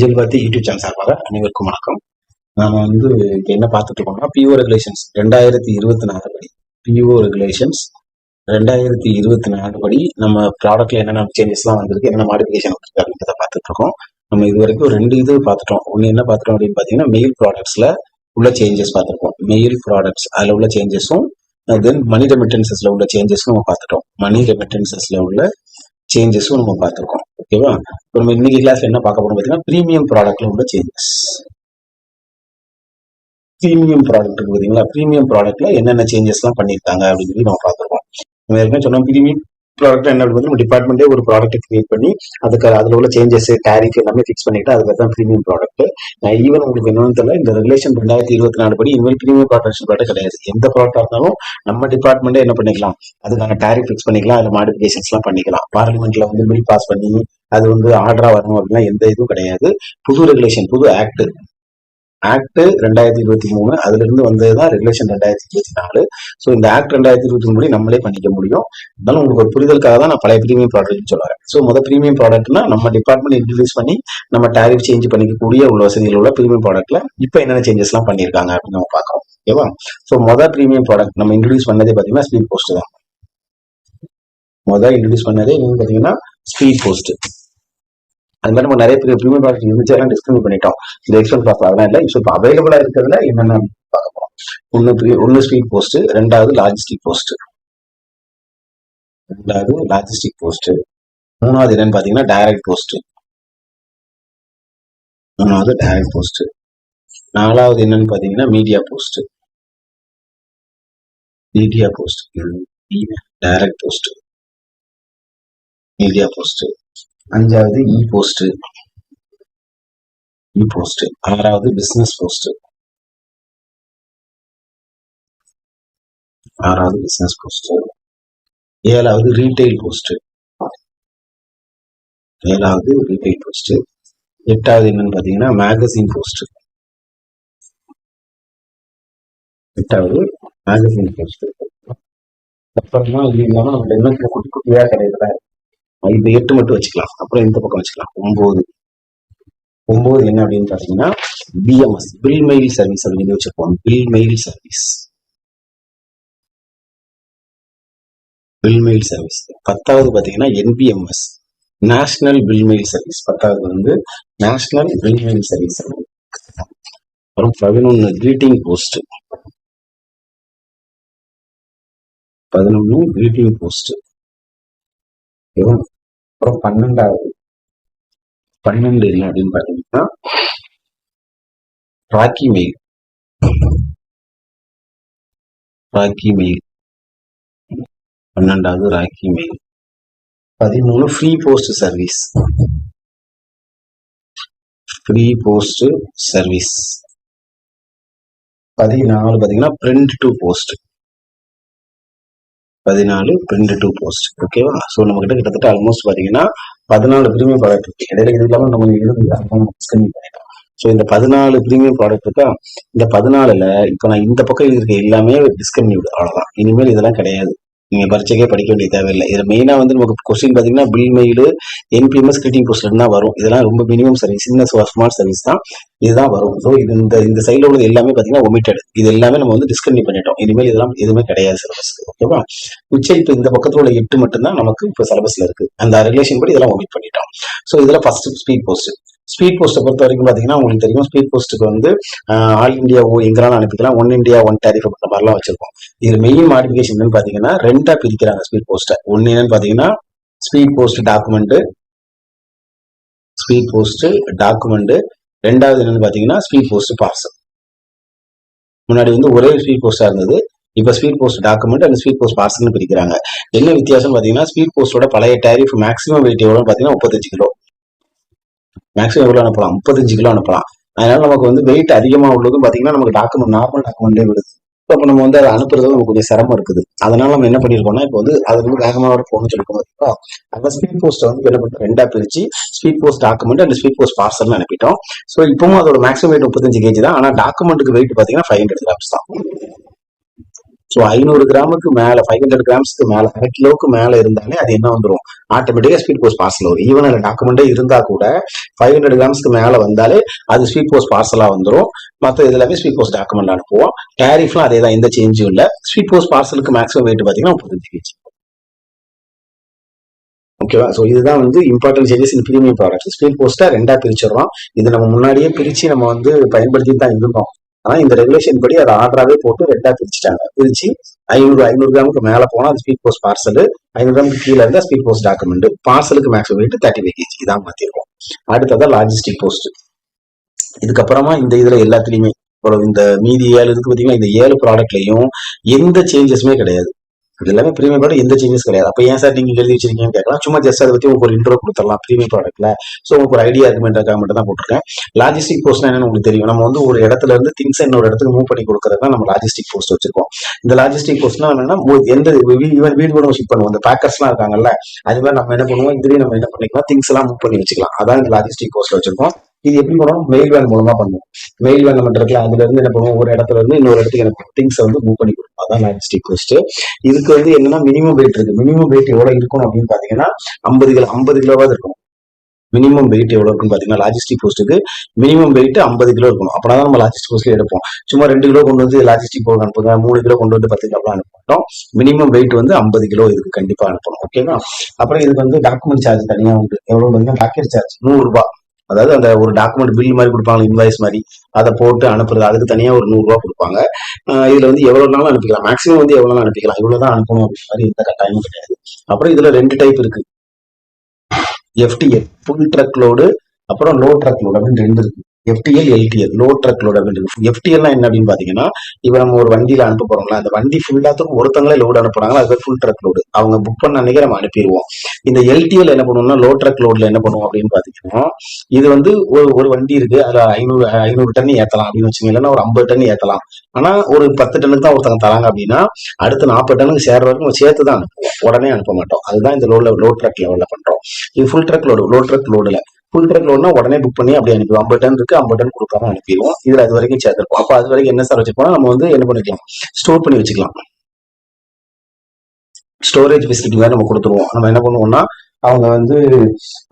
அஞ்சல் பார்த்து YouTube channel சார்பாக அனைவருக்கும் வணக்கம். நாம வந்து இப்போ என்ன பார்த்துட்டு இருக்கோம்னா பிஓ ரெகுலேஷன்ஸ் ரெண்டாயிரத்தி இருபத்தி நாலு படி. பிஓ ரெகுலேஷன்ஸ் ரெண்டாயிரத்தி இருபத்தி நாலு படி நம்ம ப்ராடக்ட்ல என்னென்ன சேஞ்சஸ்லாம் வந்திருக்கு என்னென்ன மாடிஃபிகேஷன் வந்திருக்கு அப்படின்றத பார்த்துட்டு இருக்கோம். நம்ம இது வரைக்கும் ரெண்டு இது பார்த்துட்டோம். ஒன்று என்ன பார்த்துட்டோம் அப்படின்னு பார்த்தீங்கன்னா மெயில் ப்ராடக்ட்ஸ்ல உள்ள சேஞ்சஸ் பார்த்துருக்கோம். மெயில் ப்ராடக்ட்ஸ் அதில் உள்ள சேஞ்சஸும் தென் மணி ரெமிட்டன்சஸ்ல உள்ள சேஞ்சஸும் நம்ம பார்த்துட்டோம். மணி ரெமிட்டன்சஸ்ல உள்ள சேஞ்சஸும் நம்ம பார்த்துருக்கோம். ஓகேவா? இப்போ நம்ம இன்னைக்கு கிளாஸ் என்ன பார்க்க போறோம் பார்த்தீங்கன்னா ப்ரீமியம் ப்ராடக்ட்ல உள்ள சேஞ்சஸ் ப்ரீமியம் ப்ராடக்ட் பார்த்தீங்களா? ப்ரீமியம் ப்ராடக்ட்ல என்னென்ன சேஞ்சஸ்லாம் பண்ணியிருக்காங்க அப்படின்னு சொல்லி நம்ம பார்த்துருக்கோம். நம்ம ஏற்கனவே சொன்னோம் ப்ரீமியம் ப்ராடக்ட் என்ன அப்படின்னு நம்ம டிபார்ட்மெண்ட்டே ஒரு ப்ராடக்ட் கிரியேட் பண்ணி அதுக்கு அதில் உள்ள சேஞ்சஸ் டேரிஃப் எல்லாமே ஃபிக்ஸ் பண்ணிட்டு அதுக்கு தான் ப்ரீமியம் ப்ராடக்ட் நான் ஈவன் உங்களுக்கு என்னன்னு தெரியல இந்த ரெகுலேஷன் ரெண்டாயிரத்தி இருபத்தி நாலு படி இனிமேல் ப்ரீமியம் ப்ராடக்ட் ப்ராடக்ட் கிடையாது. எந்த ப்ராடக்டாக இருந்தாலும் நம்ம டிபார்ட்மெண்ட்டே என்ன பண்ணிக்கலாம்? அதுக்கான டேரிஃப் ஃபிக்ஸ் பண்ணிக்கலாம் அதில் மாடிஃபிகேஷன்ஸ்லாம் பண்ணிக்கலாம். பார்லிமெண்ட்ல வந்து பில் பாஸ் பண்ணி அது வந்து ஆர்டரா வரணும் அப்படின்னா எந்த இதுவும் கிடையாது. புது ரெகுலேஷன் புது ஆக்ட் ஆக்ட் ரெண்டாயிரத்தி இருபத்தி மூணு அதுல இருந்து வந்தது தான் ரெகுலேஷன் ரெண்டாயிரத்தி இருபத்தி நாலு. ஸோ இந்த ஆக்ட் ரெண்டாயிரத்தி இருபத்தி மூணு நம்மளே பண்ணிக்க முடியும். இருந்தாலும் உங்களுக்கு ஒரு புரிதலுக்காக தான் நான் பழைய ப்ரீமியம் ப்ராடக்ட் சொல்லுறேன் ஸோ முதல் ப்ரீமியம் ப்ராடக்ட்னா நம்ம டிபார்ட்மெண்ட் இன்ட்ரடியூஸ் பண்ணி நம்ம டேரிஃப் சேஞ்ச் பண்ணிக்கக்கூடிய உள்ள வசதிகள் உள்ள ப்ரீமியம் ப்ராடக்ட்ல இப்போ என்னென்ன சேஞ்சஸ்லாம் பண்ணியிருக்காங்க அப்படின்னு நம்ம பார்க்குறோம். ஓகேவா? ஸோ மொதல் ப்ரீமியம் ப்ராடக்ட் நம்ம இன்ட்ரடியூஸ் பண்ணதே பார்த்தீங்கன்னா ஸ்பீட் போஸ்ட் தான். மொதல் இன்ட்ரடியூஸ் பண்ணதே என்னன்னு பார்த்தீங்கன்னா ஸ்பீட் போஸ்ட் அது மாதிரி நம்ம நிறைய பேர் ப்ரீமியம் ப்ராடக்ட் இருந்துச்சு டிஸ்கவுண்ட் பண்ணிட்டோம். இந்த எக்ஸ்பென்ஸ் பாஸ் அதெல்லாம் இல்லை. ஸோ இப்போ அவைலபிளா இருக்கிறதுல என்னென்ன பார்க்க போறோம்? ஒன்று ஒன்று ஸ்பீட் போஸ்ட் ரெண்டாவது லாஜிஸ்டிக் போஸ்ட் ரெண்டாவது லாஜிஸ்டிக் போஸ்ட் மூணாவது என்னன்னு பார்த்தீங்கன்னா டைரக்ட் போஸ்ட் மூணாவது டைரக்ட் போஸ்ட் நாலாவது என்னன்னு பார்த்தீங்கன்னா media post media post direct post media post அஞ்சாவது இ போஸ்ட் இ போஸ்ட் ஆறாவது பிசினஸ் போஸ்ட் ஆறாவது பிசினஸ் போஸ்ட் ஏழாவது ரீட்டைல் போஸ்ட் ஏழாவது ரீட்டைல் போஸ்ட் எட்டாவது என்னன்னு பாத்தீங்கன்னா மேகசின் போஸ்ட் எட்டாவது மேகசின் போஸ்ட் அப்புறமா இது இல்லாம நம்ம என்ன குட்டி குட்டியா கிடையாது இந்த எட்டு மட்டும் வச்சுக்கலாம். அப்புறம் இந்த பக்கம் வச்சுக்கலாம். ஒன்பது. ஒன்பது என்ன அப்படின்னு பாத்தீங்கன்னா பிஎம்எஸ் பில் மெயில் சர்வீஸ் அப்படின்னு வச்சிருப்போம். Bill mail service bill mail service பத்தாவது பாத்தீங்கன்னா NBMS national bill mail service பத்தாவது வந்து நேஷனல் பில் மெயில் சர்வீஸ் அப்புறம் பதினொன்னு கிரீட்டிங் போஸ்ட் பதினொன்னு கிரீட்டிங் போஸ்ட் அப்புறம் பன்னெண்டாவது பன்னெண்டு என்ன அப்படின்னு பாத்தீங்கன்னா ராக்கி மெயில். ராக்கி மெயில். பன்னெண்டாவது ராக்கி மெயில். பதிமூணு free post service free post service பதினாலு பாத்தீங்கன்னா பிரிண்ட் டு போஸ்ட் பதினாலு பிரிண்ட் டூ போஸ்ட் ஓகேவா ஸோ நம்ம கிட்ட கிட்டத்தட்ட ஆல்மோஸ்ட் பார்த்தீங்கன்னா பதினாலு பிரீமியம் ப்ராடக்ட் இருக்கு. இடையில இது இல்லாமல் நம்ம இருந்து பண்ணிட்டோம். ஸோ இந்த பதினாலு பிரீமியம் ப்ராடக்ட் இருக்கா? இந்த பதினாலுல இப்போ நான் இந்த பக்கம் இருக்க எல்லாமே டிஸ்கன்யூடு அவ்வளோதான் இனிமேல் இதெல்லாம் கிடையாது. நீங்க பரீட்சைக்கே படிக்க வேண்டிய தேவையில்லை. இது மெயினா வந்து நமக்கு கொஸ்டின் பாத்தீங்கன்னா பில் மெயில் என்பிஎம்எஸ் கிரிட்டிங் போஸ்ட்ல தான் வரும். இதெல்லாம் ரொம்ப மினிமம் சர்வீஸ் சின்ன ஸ்மார்ட் சர்வீஸ் தான். இதுதான் வரும். ஸோ இது இந்த இந்த சைடில் உள்ளது எல்லாமே பாத்தீங்கன்னா ஒமிட்டட் இது எல்லாமே நம்ம வந்து டிஸ்கண்டியூ பண்ணிட்டோம். இனிமேல் இதெல்லாம் எதுவுமே கிடையாது சிலபஸ்க்கு ஓகேவா உச்சரிப்பு இப்போ இந்த பக்கத்துல உள்ள எட்டு மட்டும்தான் நமக்கு இப்போ சிலபஸ்ல இருக்கு. அந்த ரிலேஷன் படி இதெல்லாம் ஒமிட் பண்ணிட்டோம். ஸோ இதுல ஃபர்ஸ்ட் ஸ்பீட் போஸ்ட் ஸ்பீட் போஸ்ட்டை பொறுத்த வரைக்கும் பார்த்தீங்கன்னா உங்களுக்கு தெரியும் ஸ்பீட் போஸ்ட்டுக்கு வந்து ஆல் இண்டியா ஓ எங்கெல்லாம் அனுப்பிக்கலாம். ஒன் இண்டியா ஒன் டேரிஃப் அப்படின்ற மாதிரிலாம் வச்சிருக்கோம். இது மெயின் மாடிஃபிகேஷன் என்னன்னு பார்த்தீங்கன்னா ரெண்டா பிரிக்கிறாங்க ஸ்பீட் போஸ்ட்டை ஒன்று என்னன்னு பார்த்தீங்கன்னா speed post document speed post document ரெண்டாவது என்னன்னு பார்த்தீங்கன்னா ஸ்பீட் போஸ்ட் பார்சல் முன்னாடி வந்து ஒரே ஸ்பீட் போஸ்ட்டாக இருந்தது. இப்போ speed post document and speed post பார்சல்னு பிரிக்கிறாங்க. என்ன வித்தியாசம் பார்த்தீங்கன்னா ஸ்பீட் போஸ்டோட பழைய டேரிஃப் மேக்ஸிமம் வெயிட் எவ்வளோ பார்த்தீங்கன்னா முப்பத்தஞ்சு கிலோ. மேக்ஸிமம் எவ்வளோ அனுப்பலாம்? முப்பத்தஞ்சு கிலோ அனுப்பலாம். அதனால நமக்கு வந்து வெயிட் அதிகமாக உள்ளதும் பார்த்தீங்கன்னா நமக்கு டாக்குமெண்ட் நார்மல் டாக்குமெண்ட்டே விடுது இப்போ நம்ம வந்து அதை அனுப்புறது நமக்கு கொஞ்சம் சிரமம் இருக்குது. அதனால நம்ம என்ன பண்ணிருக்கோம்னா இப்போ வந்து அது வந்து வேகமாக வர போகணும்னு சொல்லி பார்த்தீங்களா அந்த ஸ்பீட் போஸ்ட் வந்து என்ன பண்ணுறோம் ரெண்டா பிரிச்சு speed post document and speed post parcel அனுப்பிட்டோம். So இப்பவும் அதோட மேக்ஸிமம் வெயிட் முப்பத்தஞ்சு கேஜி தான். ஆனால் டாக்குமெண்ட்டுக்கு வெயிட் பார்த்தீங்கன்னா ஃபைவ் ஹண்ட்ரட் கிராம்ஸ் தான். ஸோ ஐநூறு கிராமுக்கு மேலே ஃபைவ் ஹண்ட்ரட் கிராம்ஸ்க்கு மேலே அரை கிலோவுக்கு மேலே இருந்தாலே அது என்ன வந்துடும் ஆட்டோமேட்டிக்காக ஸ்பீட் போஸ்ட் பார்சல் வரும். ஈவன் அந்த டாக்குமெண்ட்டே இருந்தால் கூட ஃபைவ் ஹண்ட்ரட் கிராம்ஸ்க்கு மேலே வந்தாலே அது ஸ்பீட் போஸ்ட் பார்சலாக வந்துடும் மற்ற இது எல்லாமே ஸ்பீட் போஸ்ட் டாக்குமெண்ட் அனுப்புவோம். டேரிஃப்லாம் அதே தான் எந்த சேஞ்சும் இல்லை. ஸ்பீட் போஸ்ட் பார்சலுக்கு மேக்ஸிமம் வெயிட் பார்த்தீங்கன்னா முப்பத்தஞ்சு கேஜி ஓகேவா ஸோ இதுதான் வந்து important changes in premium product speed போஸ்ட்டை ரெண்டாக பிரிச்சிடறோம். இது நம்ம முன்னாடியே பிரித்து நம்ம வந்து பயன்படுத்தி தான் இருந்தோம். ஆனா இந்த ரெகுலேஷன் படி அதை ஆர்டராகவே போட்டு ரெண்டா பிரிச்சுட்டாங்க. பிரிச்சு ஐநூறு ஐநூறு கிராமுக்கு மேல போனா அது ஸ்பீட் போஸ்ட் பார்சல் ஐநூறு கிராமுக்கு கீழே இருந்தா speed post document பார்சலுக்கு maximum weight thirty five KG இதான் மாத்திருக்கோம். அடுத்ததான் லாஜிஸ்டிக் போஸ்ட் இதுக்கப்புறமா இந்த இதுல எல்லாத்துலயுமே இந்த மீதி ஏழு இருக்கு பாத்தீங்கன்னா இந்த ஏழு ப்ராடக்ட்லயும் எந்த சேஞ்சஸுமே கிடையாது. இது எல்லாமே ப்ரீமியம் ப்ராடக்ட் எந்த சேஞ்சஸ் கிடையாது. அப்போ ஏன் சார் நீங்க எழுதி வச்சிருக்கீங்கன்னு கேட்கலாம். சும்மா ஜஸ்ட் அதை பத்தி உங்களுக்கு ஒரு இன்ட்ரோ கொடுத்துடலாம். ப்ரீமியம் ப்ராடக்ட்ல ஸோ உங்களுக்கு ஒரு ஐடியா இருக்குமென்றக்காக மட்டும் தான் போட்டிருக்கேன். லாஜிஸ்டிக் போஸ்ட்னா என்னன்னு உங்களுக்கு தெரியும். நம்ம வந்து ஒரு இடத்துல இருந்து திங்ஸ் இன்னொரு இடத்துக்கு மூவ் பண்ணி கொடுக்கறது தான் நம்ம லாஜிஸ்டிக் போஸ்ட் வச்சிருக்கோம். இந்த லாஜிஸ்டிக் போஸ்ட்னா என்னன்னா எந்த ஈவன் வீடு கூட ஷிப் பண்ணுவோம். இந்த பேக்கர்ஸ்லாம் இருக்காங்கல்ல அது மாதிரி நம்ம என்ன பண்ணுவோம் இதுலேயும் நம்ம என்ன பண்ணிக்கலாம் திங்ஸ் எல்லாம் மூவ் பண்ணி வச்சுக்கலாம். அதான் இந்த லாஜிஸ்டிக் போஸ்ட்ல வச்சிருக்கோம். இது எப்படி பண்ணுவோம் மெயில் வேன் மூலமா பண்ணுவோம் மெயில் வேன் நம்ம இருக்குல்ல அதுல இருந்து என்ன பண்ணுவோம்? ஒரு இடத்துல இருந்து இன்னொரு இடத்துக்கு எனக்கு திங்ஸ் வந்து மூவ் பண்ணி கொடுப்போம். அதான் லாஜிஸ்டிக் கோஸ்ட் இதுக்கு வந்து என்னன்னா மினிமம் வெயிட் இருக்கு. மினிமம் வெயிட் எவ்வளவு இருக்கணும் அப்படின்னு பாத்தீங்கன்னா ஐம்பது கிலோ ஐம்பது கிலோவாவது இருக்கும் மினிமம் வெயிட் எவ்வளவு இருக்குன்னு பாத்தீங்கன்னா லாஜிஸ்டிக் போஸ்ட்டுக்கு மினிமம் வெயிட் ஐம்பது கிலோ இருக்கணும். அப்பதான் நம்ம லாஜிஸ்டிக் போஸ்ட்ல எடுப்போம். சும்மா ரெண்டு கிலோ கொண்டு வந்து லாஜிஸ்டிக் போஸ்ட் அனுப்புங்க மூணு கிலோ கொண்டு வந்து பத்து கிலோ அனுப்ப மாட்டோம் மினிமம் வெயிட் வந்து ஐம்பது கிலோ இதுக்கு கண்டிப்பா அனுப்பணும். ஓகேவா அப்புறம் இதுக்கு வந்து டாக்குமெண்ட் சார்ஜ் தனியா உண்டு. எவ்வளவு வந்து டாக்கெட் சார்ஜ் நூறு ரூபாய். அதாவது அந்த ஒரு டாக்குமெண்ட் பில் மாதிரி கொடுப்பாங்க இன்வாய்ஸ் மாதிரி. அதை போட்டு அனுப்புறது அதுக்கு தனியாக ஒரு நூறுரூவா கொடுப்பாங்க. இதில் வந்து எவ்வளோனாலும் நாளும் அனுப்பிக்கலாம்? மேக்ஸிமம் வந்து எவ்வளோ நாள் அனுப்பிக்கலாம்? இவ்வளவுதான் அனுப்பணும் அப்படின்னு மாதிரி எந்த கட்டாயமும் கிடையாது. அப்புறம் இதில் ரெண்டு டைப் இருக்கு. எஃப்டிஎஃப் ஃபுல் ட்ரக் லோடு அப்புறம் லோ ட்ரக் லோடு அப்படின்னு ரெண்டு இருக்கு. FTL LTL low truck load அப்படின்னு இருக்கு. எஃப்டிஎல்னா என்ன அப்படின்னு பாத்தீங்கன்னா இப்ப நம்ம ஒரு வண்டியில அனுப்ப போறோம்ல அந்த வண்டி ஃபுல்லாத்துக்கும் ஒருத்தங்களே லோடு அனுப்புறாங்களா அது ஃபுல் ட்ரக் லோடு அவங்க புக் பண்ண அன்னைக்கு நம்ம அனுப்பிடுவோம். இந்த எல்டிஎல் என்ன பண்ணுவோம்னா லோ ட்ரக் லோட்ல என்ன பண்ணுவோம் அப்படின்னு பாத்தீங்கன்னா இது வந்து ஒரு ஒரு வண்டி இருக்கு அதுல ஐநூறு ஐநூறு டன் ஏத்தலாம் அப்படின்னு வச்சுங்க இல்லைன்னா ஒரு ஐம்பது டன் ஏத்தலாம். ஆனா ஒரு பத்து டன்னுக்கு தான் ஒருத்தங்க தராங்க அப்படின்னா அடுத்து நாற்பது டனுக்கு சேர்ற வரைக்கும் நம்ம சேர்த்து தான் அனுப்புவோம். உடனே அனுப்ப மாட்டோம். அதுதான் இந்த லோட்ல லோ ட்ரக் லெவல்ல பண்றோம். இது full truck load low truck லோடுல full truck லோடுனா உடனே புக் பண்ணி அப்படியே அனுப்பிடுவோம். ஐம்பது டன் இருக்கு ஐம்பது டன் கொடுக்காம அனுப்பிடுவோம். இதுல அது வரைக்கும் சேர்த்துருப்போம் அப்போ அது வரைக்கும் என்ன சார் வச்சிருப்போம் நம்ம வந்து என்ன பண்ணிக்கலாம்? ஸ்டோர் பண்ணி வச்சுக்கலாம். ஸ்டோரேஜ் ஃபெசிலிட்டி மாதிரி நம்ம கொடுத்துருவோம். நம்ம என்ன பண்ணுவோம்னா அவங்க வந்து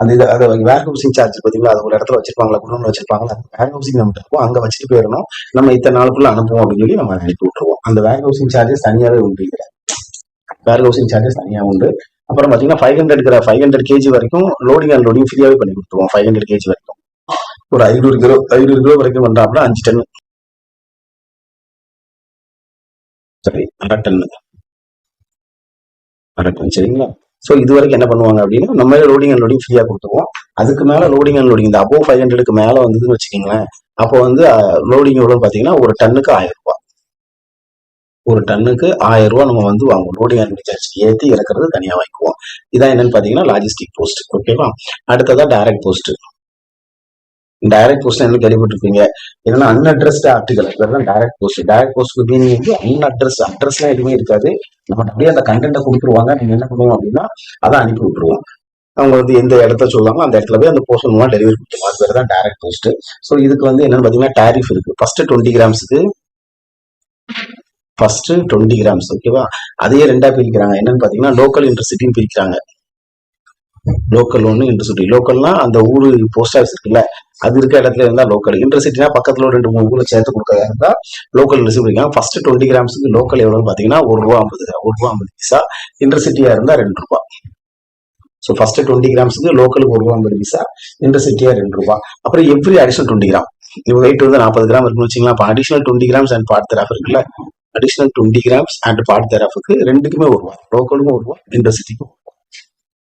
அந்த இது அதை வேர் ஹவுசிங் சார்ஜ் பார்த்தீங்களா? அது ஒரு இடத்துல வச்சிருப்பாங்களா? குடோன்ல வச்சிருப்பாங்களா? அந்த வேர் ஹவுசிங் நம்ம இருக்கும். அங்க வச்சுட்டு போயிடணும். நம்ம இத்தனை நாளுக்குள்ள அனுப்புவோம் அப்படின்னு சொல்லி நம்ம அனுப்பி விட்டுருவோம். அந்த வேர் ஹவுசிங் சார்ஜஸ் தனியாகவே உண்டு வேர் ஹவுசிங் சார்ஜஸ் தனியாக உண்டு. அப்புறம் பார்த்தீங்கன்னா five hundred gram five hundred KG வரைக்கும் லோடிங் அண்ட் லோடிங் ஃப்ரீயாகவே பண்ணி கொடுத்துருவோம். ஃபைவ் ஹண்ட்ரட் கேஜி வரைக்கும். ஒரு ஐநூறு கிலோ ஐநூறு கிலோ வரைக்கும் பண்றாப்புல அஞ்சு டன். சரி அரை டன். அரை டன் சரிங்களா? ஸோ இது வரைக்கும் என்ன பண்ணுவாங்க அப்படின்னா நம்ம லோடிங் அண்ட் லோடிங் ஃப்ரீயாக கொடுத்துருவோம். அதுக்கு மேலே லோடிங் அண்ட் லோடிங் இந்த அபோவ் ஃபைவ் ஹண்ட்ரடுக்கு மேலே வந்ததுன்னு வச்சுக்கோங்களேன் அப்போ வந்து லோடிங் எவ்வளோன்னு பார்த்தீங்கன்னா ஒரு டன்னுக்கு ஆயிரம் ரூபாய். ஒரு டன்னுக்கு ஆயிரம் ரூபா நம்ம வந்து வாங்குவோம். லோடிங் அண்ட் சார்ஜ் ஏற்றி இறக்குறது தனியாக வாங்கிக்குவோம். இதான் என்னன்னு பார்த்தீங்கன்னா லாஜிஸ்டிக் போஸ்ட் ஓகேவா அடுத்ததா டைரக்ட் போஸ்ட் டைரக்ட் போஸ்ட் என்ன கேள்விப்பட்டிருப்பீங்க? என்னன்னா அன்அட்ரஸ்ட் ஆர்டிகல் தான் direct post direct post meaning வந்து அன்அட்ரஸ் அட்ரஸ்லாம் எதுவுமே இருக்காது. நம்ம அப்படியே அந்த கண்டென்ட்டை கொடுத்துருவாங்க. நீங்க என்ன பண்ணுவோம் அப்படின்னா அதை அனுப்பி விட்டுருவோம். அவங்க வந்து எந்த இடத்த சொல்லாமல் அந்த இடத்துல போய் அந்த போஸ்ட் மூலமாக டெலிவரி கொடுத்துருவோம் அது பேர் தான் டைரக்ட் போஸ்ட் ஸோ இதுக்கு வந்து என்னன்னு பார்த்தீங்கன்னா டேரிஃப் இருக்கு. ஃபர்ஸ்ட் டுவெண்ட்டி கிராம்ஸுக்கு ஃபர்ஸ்ட் டுவெண்ட்டி கிராம்ஸ் ஓகேவா அதையே ரெண்டா பிரிக்கிறாங்க. என்னன்னு பாத்தீங்கன்னா லோக்கல் இன்டர்சிட்டின்னு பிரிக்கிறாங்க. லோக்கல் ஒன்று இன்டர்சிட்டி லோக்கல்னா அந்த ஊரு போஸ்ட் ஆஃபீஸ் இருக்குல்ல அது இருக்க இடத்துல இருந்தா லோக்கல் இன்டர்சிட்டினா பக்கத்துல ஒரு ரெண்டு மூணு ஊர்ல சேர்த்து கொடுக்கறதா இருந்தா லோக்கல் இன்டர்சிட்டி ஃபர்ஸ்ட் டுவெண்ட்டி கிராம்ஸுக்கு லோக்கல் எவ்வளவுன்னு பாத்தீங்கன்னா ஒரு ரூபா ஐம்பது ஒரு ரூபா ஐம்பது பைசா. இன்டர்சிட்டியா இருந்தா ரெண்டு ரூபா. ஸோ ஃபர்ஸ்ட் டுவெண்ட்டி கிராம்ஸுக்கு லோக்கலுக்கு ஒரு ரூபா ஐம்பது பைசா இன்டர்சிட்டியா ரெண்டு ரூபா. அப்புறம் எவ்ரி அடிஷனல் டுவெண்ட்டி கிராம் இவங்க வெயிட் வந்து நாற்பது கிராம் இருக்குன்னு வச்சுக்கலாம் அப்போ அடிஷனல் டுவெண்ட்டி கிராம்ஸ் அண்ட் பார்த்து தெராஃப் இருக்குல்ல. Additional twenty grams and part தெராஃபுக்கு ரெண்டுக்குமே ஒரு ரூபா லோக்கலுக்கும் ஒரு ரூபா இன்டர்சிட்டிக்கும்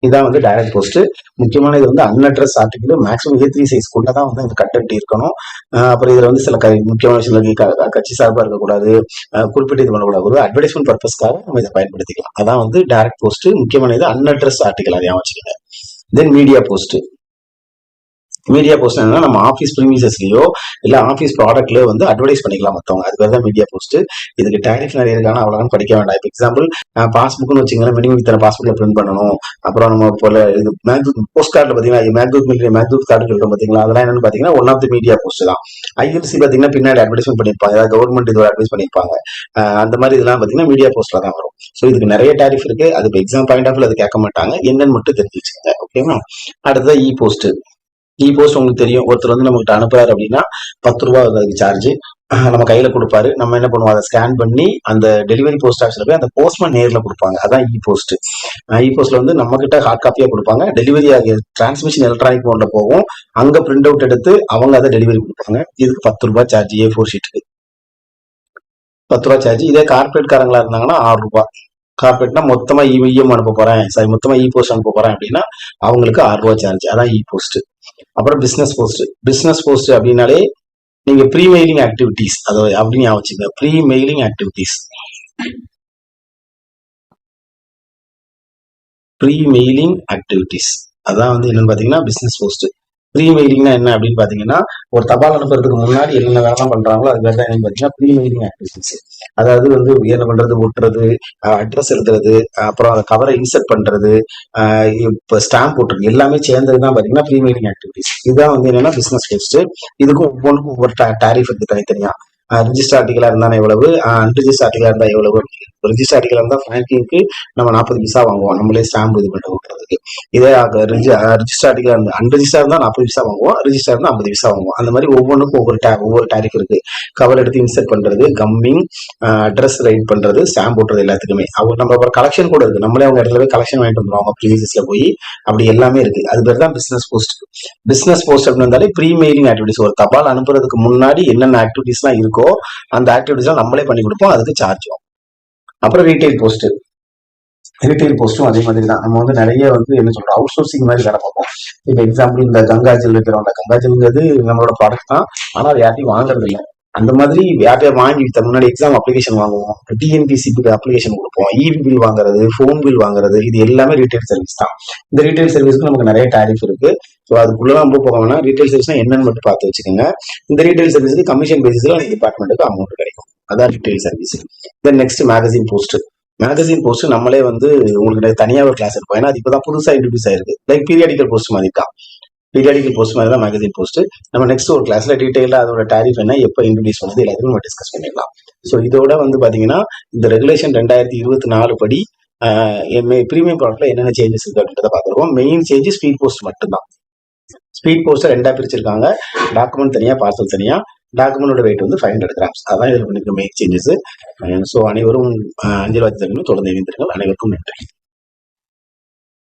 இதான் வந்து டைரக்ட் போஸ்ட் முக்கியமான இது வந்து unaddress article maximum A three சைஸ்க்குள்ள தான் வந்து இந்த கண்டென்ட் இருக்கணும். அப்புறம் இதுல வந்து சில க- முக்கியமான விஷயங்களுக்கு க- கட்சி சார்பாக இருக்கக்கூடாது குறிப்பிட்ட இது பண்ணக்கூடாது ஒரு அட்வர்டைஸ்மெண்ட் பர்பஸ்க்காக நம்ம இதை பயன்படுத்திக்கலாம். அதான் வந்து டைரக்ட் போஸ்ட் முக்கியமான இது அன்அட்ரஸ் ஆர்டிக்கல் அதையாக வச்சுக்கோங்க then media post media post என்னன்னா நம்ம ஆஃபீஸ் ப்ரீமிசஸ்லயோ இல்ல ஆஃபீஸ் ப்ராடக்ட்லயோ வந்து அட்வர்டைஸ் பண்ணிக்கலாம் மத்தவங்க. அது தான் மீடியா போஸ்ட் இதுக்கு டேரிஃப் நிறைய இருக்கான அவ்வளவு படிக்க வேண்டாம். இப்போ எக்ஸாம்பிள் பாஸ்புக்னு வச்சுங்களேன் மினிமம் இத்தனை பாஸ்புக்ல பிரிண்ட் பண்ணணும். அப்புறம் நம்ம போல இது மேக்தூத் போஸ்ட் கார்டில் பார்த்தீங்கன்னா மேக்தூத் மில்லியன் மேக்தூத் கார்டு சொல்றோம் பார்த்தீங்களா? அதெல்லாம் என்னன்னு பார்த்தீங்கன்னா one of the media post தான். ஐஎல்சி பார்த்தீங்கன்னா பின்னாடி அட்வர்டைஸ்மெண்ட் பண்ணியிருப்பாங்க. ஏதாவது கவர்மெண்ட் இது அட்வைஸ் பண்ணிருப்பாங்க அந்த மாதிரி இதெல்லாம் பார்த்தீங்கன்னா மீடியா போஸ்ட்ல தான் வரும். ஸோ இதுக்கு நிறைய டேரிஃப் இருக்கு. அது எக்ஸாம் பாயிண்ட் ஆஃப் அது கேட்க மாட்டாங்க. என்னன்னு மட்டும் தெரிஞ்சு வச்சுக்கோங்க ஓகேவா அடுத்தது e post E e post உங்களுக்கு தெரியும். ஒருத்தர் வந்து நமக்கு அனுப்புறாரு அப்படின்னா பத்து ரூபா அதுக்கு சார்ஜ் நம்ம கையில கொடுப்பாரு. நம்ம என்ன பண்ணுவோம்? அதை ஸ்கேன் பண்ணி அந்த டெலிவரி போஸ்ட் ஆஃபீஸ்ல போய் அந்த போஸ்ட்மேன் நேர்ல கொடுப்பாங்க. அதான் இ போஸ்ட் இ போஸ்ட்ல வந்து நம்ம கிட்ட ஹார்ட் காப்பியா கொடுப்பாங்க. டெலிவரி ஆகிய டிரான்ஸ்மிஷன் எலக்ட்ரானிக் மோட்ல போகும். அங்க பிரிண்ட் அவுட் எடுத்து அவங்க அதை டெலிவரி கொடுப்பாங்க. இதுக்கு பத்து ரூபாய் சார்ஜ் ஏ ஃபோர் ஷீட்டுக்கு பத்து ரூபாய் சார்ஜ் இதே கார்பரேட் காரங்களா இருந்தாங்கன்னா ஆறு ரூபாய் கார்பரேட்னா மொத்தமா e, இஎம் அனுப்ப போறேன். சாரி மொத்தமா இ போஸ்ட் அனுப்ப போறேன் அப்படின்னா அவங்களுக்கு ஆறு ரூபாய் சார்ஜ் அதான் இ போஸ்ட் அப்புறம் பிசினஸ் போஸ்ட் பிசினஸ் போஸ்ட் அப்படின்னாலே நீங்க ப்ரீ மெயிலிங் ஆக்டிவிட்டீஸ் அதை அப்படின்னு ஞாபகம் வச்சுங்க pre mailing activities pre mailing activities அதான் வந்து என்னன்னு பாத்தீங்கன்னா பிசினஸ் போஸ்ட் ப்ரீ மெயிலிங்னா என்ன அப்படின்னு பாத்தீங்கன்னா ஒரு தபால் அனுப்புறதுக்கு முன்னாடி என்னென்ன வேலைலாம் பண்றாங்களோ அது வேலை என்னன்னு பாத்தீங்கன்னா ப்ரீ மெயிலிங் ஆக்டிவிட்டிஸ் அதாவது வந்து என்ன பண்றது ஒட்டுறது அட்ரஸ் எழுதுறது அப்புறம் அதை கவரை இன்சர்ட் பண்றது இப்போ ஸ்டாம்ப் போட்டுறது எல்லாமே சேர்ந்தது தான் பாத்தீங்கன்னா ப்ரீ மெயிலிங் ஆக்டிவிட்டிஸ் இதுதான் வந்து என்னன்னா பிசினஸ் டெஸ்ட் இதுக்கும் ஒவ்வொன்றுக்கும் ஒவ்வொரு டேரிஃப் இருக்கு தனித்தனியா. ரிஜிஸ்டர் ஆர்டிகலா இருந்தா எவ்வளவு? அன்ரிஜிஸ்டர் ஆர்டிகலா இருந்தா எவ்வளவு? ரிஜிஸ்டர் ஆர்டிகலா இருந்தா ஃபிராங்கிங்க்கு நம்ம நாற்பது பைசா வாங்குவோம். நம்மளே ஸ்டாம்ப் இது பண்ணி விட்டுறதுக்கு இதே ரிஜிஸ்டர் ஆர்டிகலா இருந்தால் அன்ரிஜிஸ்டர் இருந்தால் நாற்பது பைசா வாங்குவோம். ரிஜிஸ்டர் தான் ஐம்பது பைசா வாங்குவோம். அந்த மாதிரி ஒவ்வொன்றுக்கும் ஒவ்வொரு ta- ஒவ்வொரு டேரிஃப் இருக்கு. கவர் எடுத்து இன்சர்ட் பண்றது கம்மிங் அட்ரஸ் ரைட் பண்றது ஸ்டாம்ப் போட்டுறது எல்லாத்துக்குமே. அவர் நம்ம அப்புறம் கலெக்ஷன் கூட இருக்கு. நம்மளே அவங்க இடத்துல போய் கலெக்ஷன் வாங்கிட்டு வந்துருவாங்க ப்ரீவியஸ்ல போய் அப்படி எல்லாமே இருக்கு. அது பேர் தான் பிசினஸ் போஸ்ட் பிசினஸ் போஸ்ட் அப்படின்னு இருந்தாலே ப்ரீ மெயிலிங் ஆக்டிவிட்டிஸ் ஒரு தபால் அனுப்புறதுக்கு முன்னாடி என்னென்ன ஆக்டிவிட்டிஸ்லாம் இருக்கோ அந்த ஆக்டிவிட்டிஸ்லாம் நம்மளே பண்ணி கொடுப்போம். அதுக்கு சார்ஜ் அப்புறம் ரீட்டைல் போஸ்ட் ரீட்டைல் போஸ்ட்டும் அதே மாதிரி தான். நம்ம வந்து நிறைய வந்து என்ன சொல்றோம் அவுட் சோர்சிங் மாதிரி வேலை பார்ப்போம். இப்போ எக்ஸாம்பிள் இந்த கங்காஜல் இருக்கிறோம்ல கங்காஜல்ங்கிறது நம்மளோட ப்ராடக்ட் தான். ஆனால் அது யார்ட்டையும் வாங்குறது இல்லை. அந்த மாதிரி யார்ட்டையா வாங்கி முன்னாடி எக்ஸாம் அப்ளிகேஷன் வாங்குவோம். டிஎன்பிசிக்கு அப்ளிகேஷன் கொடுப்போம். இபி பில் வாங்குறது ஃபோன் பில் வாங்குறது இது எல்லாமே ரீட்டைல் சர்வீஸ் தான். இந்த ரீட்டைல் சர்வீஸ்க்கு நமக்கு நிறைய டாரிஃப் இருக்கு. ஸோ அதுக்குள்ளதான் நம்ம போக வேணா ரீட்டைல் சர்வீஸ்னா என்னன்னு மட்டும் பார்த்து வச்சுக்கோங்க. இந்த ரீட்டைல் சர்வீஸ்க்கு கமிஷன் பேசிஸ்ல டிபார்ட்மெண்ட்டுக்கு அமௌண்ட் கிடைக்கும். அதான் retail service then next magazine post magazine post நம்மளே வந்து உங்களுக்கு தனியாக ஒரு கிளாஸ் இருக்கும் ஏன்னா அது இப்பதான் புதுசாக இன்ட்ரடியூஸ் ஆயிருக்கு. லைக் பீரியாடிக்கல் போஸ்ட் மாதிரி தான். பீரியாடிக்கல் போஸ்ட் மாதிரி தான் மேகசின் போஸ்ட் நம்ம நெக்ஸ்ட் ஒரு கிளாஸ்ல டீட்டெயிலாக அதோட டேரிஃப் என்ன எப்போ இன்ட்ரடியூஸ் பண்ணுது எல்லாத்தையும் நம்ம டிஸ்கஸ் பண்ணிடலாம். ஸோ இதோட வந்து பாத்தீங்கன்னா இந்த ரெகுலேஷன் ரெண்டாயிரத்தி இருபத்தி நாலு படி ப்ரீமியம் ப்ராடக்ட்ல என்னென்ன சேஞ்சஸ் இருக்கு அப்படின்றத பார்த்துருக்கோம் மெயின் சேஞ்சஸ் ஸ்பீட் போஸ்ட் மட்டும்தான். ஸ்பீட் போஸ்ட்டை ரெண்டா பிரிச்சிருக்காங்க. டாக்குமெண்ட் தனியா பார்சல் தனியா. டாக்குமெண்டோட வெயிட் வந்து ஃபைவ் ஹண்ட்ரட் கிராம்ஸ் அதான் இதில் பண்ணிருக்க மெயின் சேஞ்சஸ் ஸோ அனைவரும் அஞ்சல் வாத்தி தொடர்ந்து இணைந்திருங்கள். அனைவருக்கும் நன்றி.